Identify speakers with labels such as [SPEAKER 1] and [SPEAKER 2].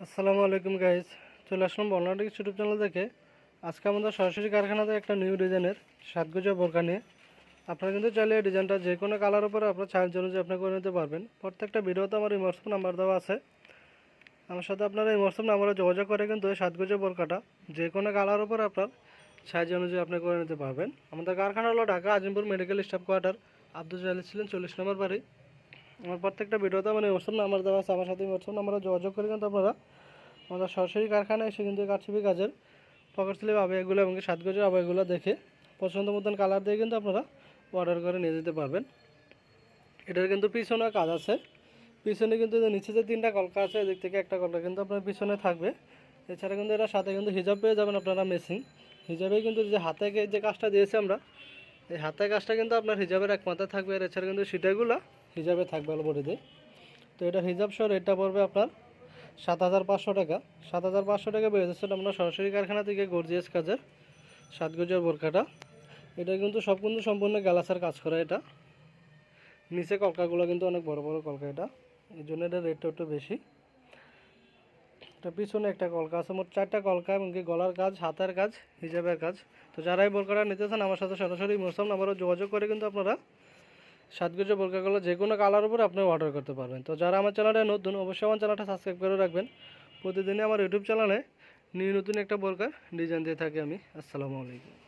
[SPEAKER 1] আসসালামু আলাইকুম গাইজ চলে আসলাম বর্ণাটিক ইউটিউব চ্যানেল থেকে আজকে আমাদের সরাসরি কারখানাতে একটা নিউ ডিজাইনের সাতগুজো বোরকা নিয়ে। আপনারা কিন্তু চাইলে এই ডিজাইনটা যে কোনো কালার উপরে আপনার চার্জ অনুযায়ী আপনি করে নিতে পারবেন। প্রত্যেকটা ভিডিওতে আমার এই হোয়াটসঅ্যাপ নাম্বার দেওয়া আছে। আমার সাথে আপনারা এই হোয়াটসঅ্যাপ নাম্বারে যোগাযোগ করে কিন্তু এই সাতগুজো বোরকাটা যে কোনো কালার উপরে আপনার সাইজ অনুযায়ী আপনি করে নিতে পারবেন। আমাদের কারখানা হলো Dhaka Azimpur medical staff quarter Abdul Jalil ছিলেন চল্লিশ নম্বর বাড়ি। আমার প্রত্যেকটা ভিডিওতে মানে হোয়াটসঅ্যাপ নাম্বার দেওয়া আছে, আমার সাথে হোয়াটসঅ্যাপ নাম্বারে যোগাযোগ করে কিন্তু আপনারা। আমাদের সরাসরি কারখানায় এসে কিন্তু কারছিপি কাজের পকেট স্লিপ আবেগুলো এবং সাত গজের আবেগুলো দেখে পছন্দ মতন কালার দিয়ে কিন্তু আপনারা অর্ডার করে নিয়ে যেতে পারবেন। এটার কিন্তু পিছনে কাজ আছে। পিছনে কিন্তু নিচে যে তিনটা কলকা আছে, এদিক থেকে একটা কলকা কিন্তু আপনার পিছনে থাকবে। এছাড়া কিন্তু এটার সাথে কিন্তু হিজাব পেয়ে যাবেন আপনারা মেশিন হিজাবে কিন্তু যে হাতে যে কাজটা দিয়েছি আমরা এই হাতের কাজটা কিন্তু আপনার হিজাবের এক মাথায় থাকবে, আর এছাড়া কিন্তু সিটাগুলো হিজাবে থাকবে অলবডিতে তো এটা হিজাব সহ রেটটা পড়বে আপনার সাত হাজার পাঁচশো টাকা। সাত হাজার পাঁচশো টাকা বেড়ে যাচ্ছে আমরা সরাসরি কারখানা থেকে গর্জিয়াস কাজের সাত বোরকাটা এটা কিন্তু সব কিন্তু সম্পূর্ণ গ্যালাসের কাজ করা এটা। নিচে কলকাগুলো কিন্তু অনেক বড় বড় কলকা এটা। এই জন্য এটা রেটটা একটু বেশি। এটা পিছনে একটা কলকা আছে, মোট চারটা কলকা এমনকি গলার কাজ, হাতের কাজ, হিজাবের কাজ। তো যারাই এই নিতে চান, আমার সাথে সরাসরি মোসাম নাম্বারও যোগাযোগ করে কিন্তু আপনারা সাতগুজো বোরকাগুলো যে কোনো কালার উপর আপনি অর্ডার করতে পারবেন। তো যারা আমার চ্যানেলে নতুন, অবশ্যই আমার চ্যানেলটা সাবস্ক্রাইব করে রাখবেন। প্রতিদিনই আমার ইউটিউব চ্যানেলে নিয়ে নতুন একটা বোরকার ডিজাইন দিয়ে থাকি আমি। আসসালামু আলাইকুম।